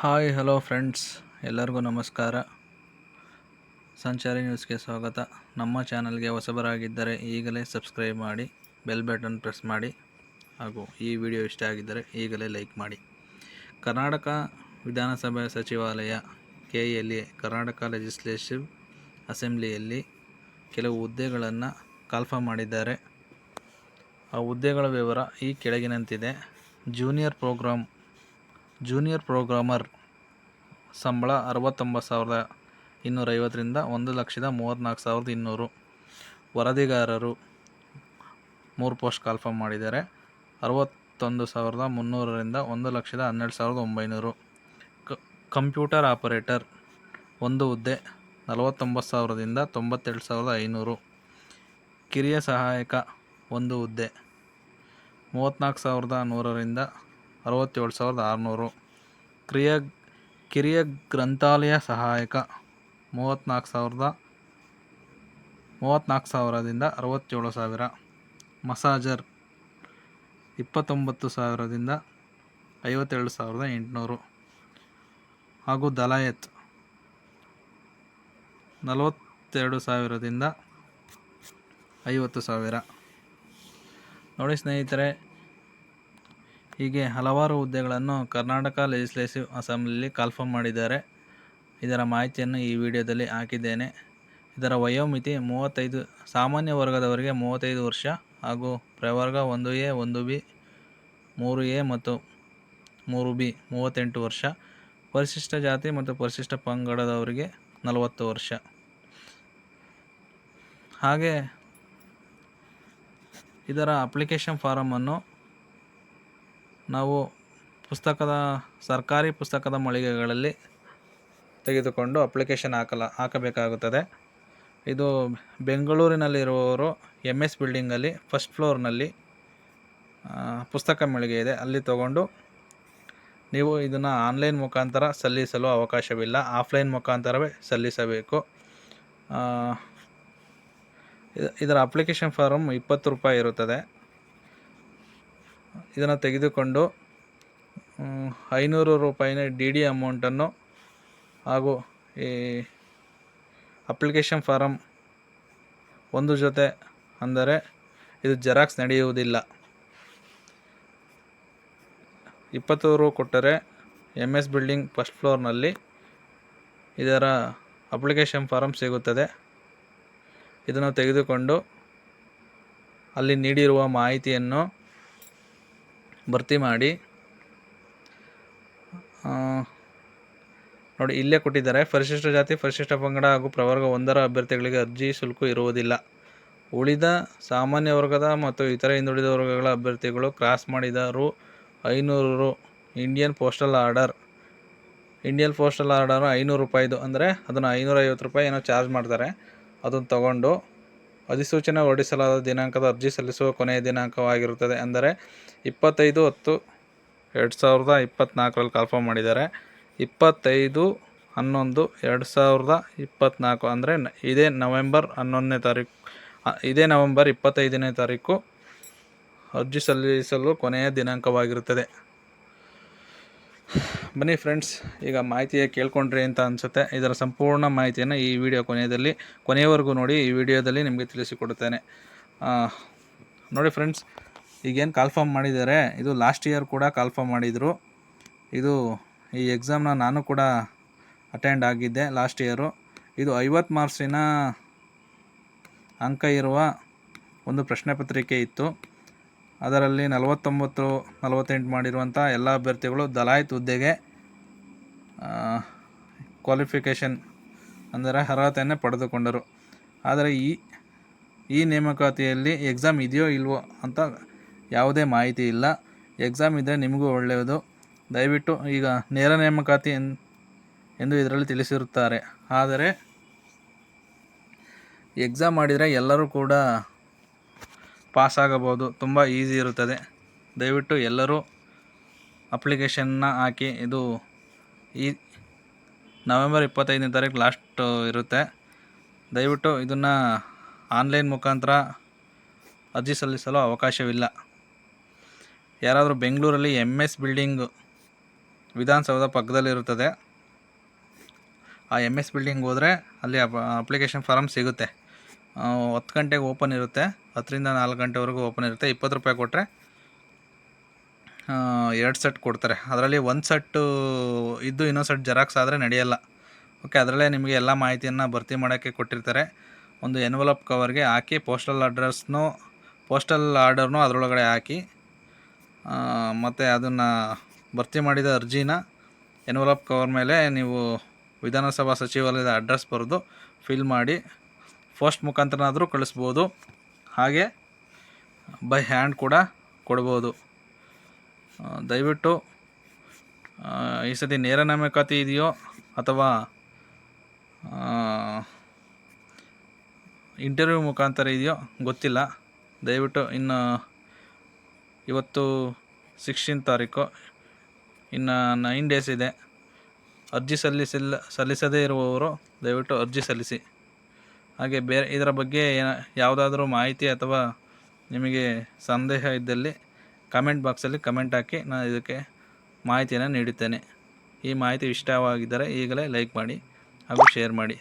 Hi, hello friends. ಎಲ್ಲರಿಗೂ ನಮಸ್ಕಾರ. ಸಂಚಾರಿ ನ್ಯೂಸ್ಗೆ ಸ್ವಾಗತ. ನಮ್ಮ ಚಾನಲ್ಗೆ ಹೊಸಬರಾಗಿದ್ದರೆ ಈಗಲೇ ಸಬ್ಸ್ಕ್ರೈಬ್ ಮಾಡಿ, ಬೆಲ್ ಬಟನ್ ಪ್ರೆಸ್ ಮಾಡಿ, ಹಾಗೂ ಈ ವಿಡಿಯೋ ಇಷ್ಟ ಆಗಿದ್ದರೆ ಈಗಲೇ ಲೈಕ್ ಮಾಡಿ. ಕರ್ನಾಟಕ ವಿಧಾನಸಭೆ ಸಚಿವಾಲಯ K L A Karnataka legislative ಅಸೆಂಬ್ಲಿಯಲ್ಲಿ ಕೆಲವು ಹುದ್ದೆಗಳನ್ನು ಕಾಲ್ಫ ಮಾಡಿದ್ದಾರೆ. ಆ ಹುದ್ದೆಗಳ ವಿವರ ಈ ಕೆಳಗಿನಂತಿದೆ. ಜೂನಿಯರ್ ಪ್ರೋಗ್ರಾಮ್ ಜೂನಿಯರ್ ಪ್ರೋಗ್ರಾಮರ್ ಸಂಬಳ ಅರವತ್ತೊಂಬತ್ತು ಸಾವಿರದ ಇನ್ನೂರೈವತ್ತರಿಂದ ಒಂದು ಲಕ್ಷದ ಮೂವತ್ತ್ನಾಲ್ಕು ಸಾವಿರದ ಇನ್ನೂರು. ವರದಿಗಾರರು ಮೂರು ಪೋಸ್ಟ್ ಕಾಲ್ಫರ್ಮ್ ಮಾಡಿದ್ದಾರೆ. ಅರವತ್ತೊಂದು ಸಾವಿರದ ಮುನ್ನೂರರಿಂದ ಒಂದು ಲಕ್ಷದ ಹನ್ನೆರಡು ಸಾವಿರದ ಒಂಬೈನೂರು. ಕಂಪ್ಯೂಟರ್ ಆಪರೇಟರ್ ಒಂದು ಹುದ್ದೆ ನಲವತ್ತೊಂಬತ್ತು ಸಾವಿರದಿಂದ ತೊಂಬತ್ತೆರಡು ಸಾವಿರದ ಐನೂರು. ಕಿರಿಯ ಸಹಾಯಕ ಒಂದು ಹುದ್ದೆ ಮೂವತ್ತ್ನಾಲ್ಕು ಸಾವಿರದ ನೂರರಿಂದ ಅರವತ್ತೇಳು ಸಾವಿರದ ಆರುನೂರು. ಕ್ರಿಯ, ಕಿರಿಯ ಗ್ರಂಥಾಲಯ ಸಹಾಯಕ ಮೂವತ್ತ್ನಾಲ್ಕು ಸಾವಿರದ ಮೂವತ್ತ್ನಾಲ್ಕು ಸಾವಿರದಿಂದ ಅರವತ್ತೇಳು ಸಾವಿರ. ಮಸಾಜರ್, ಇಪ್ಪತ್ತೊಂಬತ್ತು ಸಾವಿರದಿಂದ ಐವತ್ತೇಳು ಸಾವಿರದ ಎಂಟುನೂರು. ಹಾಗೂ ದಲಾಯತ್, ನಲವತ್ತೆರಡು ಸಾವಿರದಿಂದ ಐವತ್ತು ಸಾವಿರ. ನೋಡಿ ಸ್ನೇಹಿತರೆ ಹೀಗೆ ಹಲವಾರು ಹುದ್ದೆಗಳನ್ನು ಕರ್ನಾಟಕ ಲೆಜಿಸ್ಲೇಸಿವ್ ಅಸೆಂಬ್ಲಿಲಿ ಕಾಲ್ಫರ್ಮ್ ಮಾಡಿದ್ದಾರೆ. ಇದರ ಮಾಹಿತಿಯನ್ನು ಈ ವಿಡಿಯೋದಲ್ಲಿ ಹಾಕಿದ್ದೇನೆ. ಇದರ ವಯೋಮಿತಿ ಮೂವತ್ತೈದು, ಸಾಮಾನ್ಯ ವರ್ಗದವರಿಗೆ ಮೂವತ್ತೈದು ವರ್ಷ ಹಾಗೂ ಪ್ರವರ್ಗ ಒಂದು ಎ, ಒಂದು ಬಿ, ಮೂರು ಎ ಮತ್ತು ಮೂರು ಬಿ ಮೂವತ್ತೆಂಟು ವರ್ಷ, ಪರಿಶಿಷ್ಟ ಜಾತಿ ಮತ್ತು ಪರಿಶಿಷ್ಟ ಪಂಗಡದವರಿಗೆ ನಲವತ್ತು ವರ್ಷ. ಹಾಗೆ ಇದರ ಅಪ್ಲಿಕೇಶನ್ ಫಾರಮನ್ನು ನಾವು ಪುಸ್ತಕದ, ಸರ್ಕಾರಿ ಪುಸ್ತಕದ ಮಳಿಗೆಗಳಲ್ಲಿ ತೆಗೆದುಕೊಂಡು ಅಪ್ಲಿಕೇಶನ್ ಹಾಕಲ, ಹಾಕಬೇಕಾಗುತ್ತದೆ. ಇದು ಬೆಂಗಳೂರಿನಲ್ಲಿರುವವರು ಎಂ ಎಸ್ ಬಿಲ್ಡಿಂಗಲ್ಲಿ ಫಸ್ಟ್ ಫ್ಲೋರ್ನಲ್ಲಿ ಪುಸ್ತಕ ಮಳಿಗೆ ಇದೆ. ಅಲ್ಲಿ ತಗೊಂಡು ನೀವು ಇದನ್ನು ಆನ್ಲೈನ್ ಮುಖಾಂತರ ಸಲ್ಲಿಸಲು ಅವಕಾಶವಿಲ್ಲ. ಆಫ್ಲೈನ್ ಮುಖಾಂತರವೇ ಸಲ್ಲಿಸಬೇಕು. ಇದರ ಅಪ್ಲಿಕೇಶನ್ ಫಾರಮ್ ಇಪ್ಪತ್ತು ರೂಪಾಯಿ ಇರುತ್ತದೆ. ಇದನ್ನು ತೆಗೆದುಕೊಂಡು ಐನೂರು ರೂಪಾಯಿನ ಡಿ ಡಿ ಅಮೌಂಟನ್ನು ಹಾಗೂ ಈ ಅಪ್ಲಿಕೇಶನ್ ಫಾರಮ್ ಒಂದು ಜೊತೆ ಅಂದರೆ ಇದು ಜೆರಾಕ್ಸ್ ನಡೆಯುವುದಿಲ್ಲ. ಇಪ್ಪತ್ತು ರೂ ಕೊಟ್ಟರೆ ಎಂ ಎಸ್ ಬಿಲ್ಡಿಂಗ್ ಫಸ್ಟ್ ಫ್ಲೋರ್ನಲ್ಲಿ ಇದರ ಅಪ್ಲಿಕೇಶನ್ ಫಾರಮ್ ಸಿಗುತ್ತದೆ. ಇದನ್ನು ತೆಗೆದುಕೊಂಡು ಅಲ್ಲಿ ನೀಡಿರುವ ಮಾಹಿತಿಯನ್ನು ಭರ್ತಿ ಮಾಡಿ ನೋಡಿ ಇಲ್ಲೇ ಕೊಟ್ಟಿದ್ದಾರೆ. ಪರಿಶಿಷ್ಟ ಜಾತಿ, ಪರಿಶಿಷ್ಟ ಪಂಗಡ ಹಾಗೂ ಪ್ರವರ್ಗ ಒಂದರ ಅಭ್ಯರ್ಥಿಗಳಿಗೆ ಅರ್ಜಿ ಶುಲ್ಕ ಇರುವುದಿಲ್ಲ. ಉಳಿದ ಸಾಮಾನ್ಯ ವರ್ಗದ ಮತ್ತು ಇತರ ಹಿಂದುಳಿದ ವರ್ಗಗಳ ಅಭ್ಯರ್ಥಿಗಳು ಕ್ರಾಸ್ ಮಾಡಿದ ರು ಐನೂರು ರು Indian postal order Indian postal order ಐನೂರು ರೂಪಾಯಿದು. ಅಂದರೆ ಅದನ್ನು ಐನೂರೈವತ್ತು ರೂಪಾಯಿ ಏನೋ ಚಾರ್ಜ್ ಮಾಡ್ತಾರೆ. ಅದನ್ನು ತಗೊಂಡು ಅಧಿಸೂಚನೆ ಹೊರಡಿಸಲಾದ ದಿನಾಂಕದ ಅರ್ಜಿ ಸಲ್ಲಿಸುವ ಕೊನೆಯ ದಿನಾಂಕವಾಗಿರುತ್ತದೆ ಅಂದರೆ ಇಪ್ಪತ್ತೈದು ಹತ್ತು ಎರಡು ಸಾವಿರದ ಇಪ್ಪತ್ತ್ನಾಲ್ಕರಲ್ಲಿ ಕನ್ಫರ್ಮ್ ಮಾಡಿದ್ದಾರೆ. ಇಪ್ಪತ್ತೈದು ಹನ್ನೊಂದು ಎರಡು ಸಾವಿರದ ಇಪ್ಪತ್ತ್ನಾಲ್ಕು ಅಂದರೆ ಇದೇ ನವೆಂಬರ್ ಹನ್ನೊಂದನೇ ತಾರೀಕು ಇದೇ ನವೆಂಬರ್ ಇಪ್ಪತ್ತೈದನೇ ತಾರೀಕು ಅರ್ಜಿ ಸಲ್ಲಿಸಲು ಕೊನೆಯ ದಿನಾಂಕವಾಗಿರುತ್ತದೆ. ಬನ್ನಿ ಫ್ರೆಂಡ್ಸ್, ಈಗ ಮಾಹಿತಿ ಕೇಳ್ಕೊಂಡ್ರಿ ಅಂತ ಅನಿಸುತ್ತೆ. ಇದರ ಸಂಪೂರ್ಣ ಮಾಹಿತಿಯನ್ನು ಈ ವಿಡಿಯೋ ಕೊನೆಯಲ್ಲಿ, ಕೊನೆಯವರೆಗೂ ನೋಡಿ ಈ ವಿಡಿಯೋದಲ್ಲಿ ನಿಮಗೆ ತಿಳಿಸಿಕೊಡುತ್ತೇನೆ. ನೋಡಿ ಫ್ರೆಂಡ್ಸ್, ಈಗೇನು ಕಾಲ್ಫಾರ್ಮ್ ಮಾಡಿದ್ದಾರೆ. ಇದು ಲಾಸ್ಟ್ ಇಯರ್ ಕೂಡ ಕಾಲ್ಫಾರ್ಮ್ ಮಾಡಿದರು. ಇದು ಈ ಎಕ್ಸಾಮ್ನ ನಾನು ಕೂಡ ಅಟೆಂಡ್ ಆಗಿದ್ದೆ ಲಾಸ್ಟ್ ಇಯರು ಇದು ಐವತ್ತು ಮಾರ್ಕ್ಸಿನ ಅಂಕ ಇರುವ ಒಂದು ಪ್ರಶ್ನೆ ಪತ್ರಿಕೆ ಇತ್ತು. ಅದರಲ್ಲಿ ನಲವತ್ತೊಂಬತ್ತು, ನಲವತ್ತೆಂಟು ಮಾಡಿರುವಂಥ ಎಲ್ಲ ಅಭ್ಯರ್ಥಿಗಳು ದಲಾಯಿತ್ ಹುದ್ದೆಗೆ ಕ್ವಾಲಿಫಿಕೇಷನ್ ಅಂದರೆ ಅರ್ಹತೆಯನ್ನು ಪಡೆದುಕೊಂಡರು. ಆದರೆ ಈ ಈ ನೇಮಕಾತಿಯಲ್ಲಿ ಎಕ್ಸಾಮ್ ಇದೆಯೋ ಇಲ್ವೋ ಅಂತ ಯಾವುದೇ ಮಾಹಿತಿ ಇಲ್ಲ. ಎಕ್ಸಾಮ್ ಇದ್ದರೆ ನಿಮಗೂ ಒಳ್ಳೆಯದು. ದಯವಿಟ್ಟು ಈಗ ನೇರ ನೇಮಕಾತಿ ಎಂದು ಇದರಲ್ಲಿ ತಿಳಿಸಿರುತ್ತಾರೆ. ಆದರೆ ಎಕ್ಸಾಮ್ ಮಾಡಿದರೆ ಎಲ್ಲರೂ ಕೂಡ ಪಾಸ್ ಆಗಬಹುದು ತುಂಬ ಈಸಿ ಇರುತ್ತದೆ. ದಯವಿಟ್ಟು ಎಲ್ಲರೂ ಅಪ್ಲಿಕೇಶನ್ನ ಹಾಕಿ. ಇದು ಈ ನವೆಂಬರ್ ಇಪ್ಪತ್ತೈದನೇ ತಾರೀಕು ಲಾಸ್ಟ್ ಇರುತ್ತೆ. ದಯವಿಟ್ಟು ಇದನ್ನು ಆನ್ಲೈನ್ ಮುಖಾಂತರ ಅರ್ಜಿ ಸಲ್ಲಿಸಲು ಅವಕಾಶವಿಲ್ಲ. ಯಾರಾದರೂ ಬೆಂಗಳೂರಲ್ಲಿ ಎಂ ಎಸ್ ಬಿಲ್ಡಿಂಗ್ ವಿಧಾನಸೌಧ ಪಕ್ಕದಲ್ಲಿರುತ್ತದೆ ಆ ಎಂ ಎಸ್ ಬಿಲ್ಡಿಂಗ್ ಹೋದರೆ ಅಲ್ಲಿ ಅಪ್ಲಿಕೇಶನ್ ಫಾರಮ್ ಸಿಗುತ್ತೆ. ಹತ್ತು ಗಂಟೆಗೆ ಓಪನ್ ಇರುತ್ತೆ. ಹತ್ತರಿಂದ ನಾಲ್ಕು ಗಂಟೆವರೆಗೂ ಓಪನ್ ಇರುತ್ತೆ. ಇಪ್ಪತ್ತು ರೂಪಾಯಿ ಕೊಟ್ಟರೆ ಎರಡು ಸೆಟ್ ಕೊಡ್ತಾರೆ. ಅದರಲ್ಲಿ ಒಂದು ಸೆಟ್ಟು ಇದ್ದು ಇನ್ನೊಂದು ಸೆಟ್ ಜೆರಾಕ್ಸ್ ಆದರೆ ನಡೆಯಲ್ಲ. ಓಕೆ ಅದರಲ್ಲೇ ನಿಮಗೆ ಎಲ್ಲ ಮಾಹಿತಿಯನ್ನು ಭರ್ತಿ ಮಾಡೋಕ್ಕೆ ಕೊಟ್ಟಿರ್ತಾರೆ. ಒಂದು ಎನ್ವಲಪ್ ಕವರ್ಗೆ ಹಾಕಿ ಪೋಸ್ಟಲ್ ಅಡ್ರೆಸ್ನು ಪೋಸ್ಟಲ್ ಆರ್ಡರ್ನು ಅದರೊಳಗಡೆ ಹಾಕಿ ಮತ್ತು ಅದನ್ನು ಭರ್ತಿ ಮಾಡಿದ ಅರ್ಜಿನ ಎನ್ವಲಪ್ ಕವರ್ ಮೇಲೆ ನೀವು ವಿಧಾನಸಭಾ ಸಚಿವಾಲಯದ ಅಡ್ರೆಸ್ ಬರೆದು ಫಿಲ್ ಮಾಡಿ ಪೋಸ್ಟ್ ಮುಖಾಂತರನಾದರೂ ಕಳಿಸ್ಬೋದು. ಹಾಗೆ ಬೈ ಹ್ಯಾಂಡ್ ಕೂಡ ಕೊಡ್ಬೋದು. ದಯವಿಟ್ಟು ಈ ಸತಿ ನೇರ ನೇಮಕಾತಿ ಇದೆಯೋ ಅಥವಾ ಇಂಟರ್ವ್ಯೂ ಮುಖಾಂತರ ಇದೆಯೋ ಗೊತ್ತಿಲ್ಲ. ದಯವಿಟ್ಟು ಇನ್ನು ಇವತ್ತು ಸಿಕ್ಸ್ಟೀನ್ ತಾರೀಕು, ಇನ್ನು ನೈನ್ ಡೇಸ್ ಇದೆ. ಅರ್ಜಿ ಸಲ್ಲಿಸಿಲ್ಲ, ಸಲ್ಲಿಸದೇ ಇರುವವರು ದಯವಿಟ್ಟು ಅರ್ಜಿ ಸಲ್ಲಿಸಿ. ಹಾಗೆ ಬೇರೆ ಇದರ ಬಗ್ಗೆ ಯಾವುದಾದ್ರೂ ಮಾಹಿತಿ ಅಥವಾ ನಿಮಗೆ ಸಂದೇಹ ಇದ್ದಲ್ಲಿ ಕಮೆಂಟ್ ಬಾಕ್ಸಲ್ಲಿ ಕಮೆಂಟ್ ಹಾಕಿ ನಾನು ಇದಕ್ಕೆ ಮಾಹಿತಿಯನ್ನು ನೀಡುತ್ತೇನೆ. ಈ ಮಾಹಿತಿ ಇಷ್ಟವಾಗಿದ್ದರೆ ಈಗಲೇ ಲೈಕ್ ಮಾಡಿ ಹಾಗೂ ಶೇರ್ ಮಾಡಿ.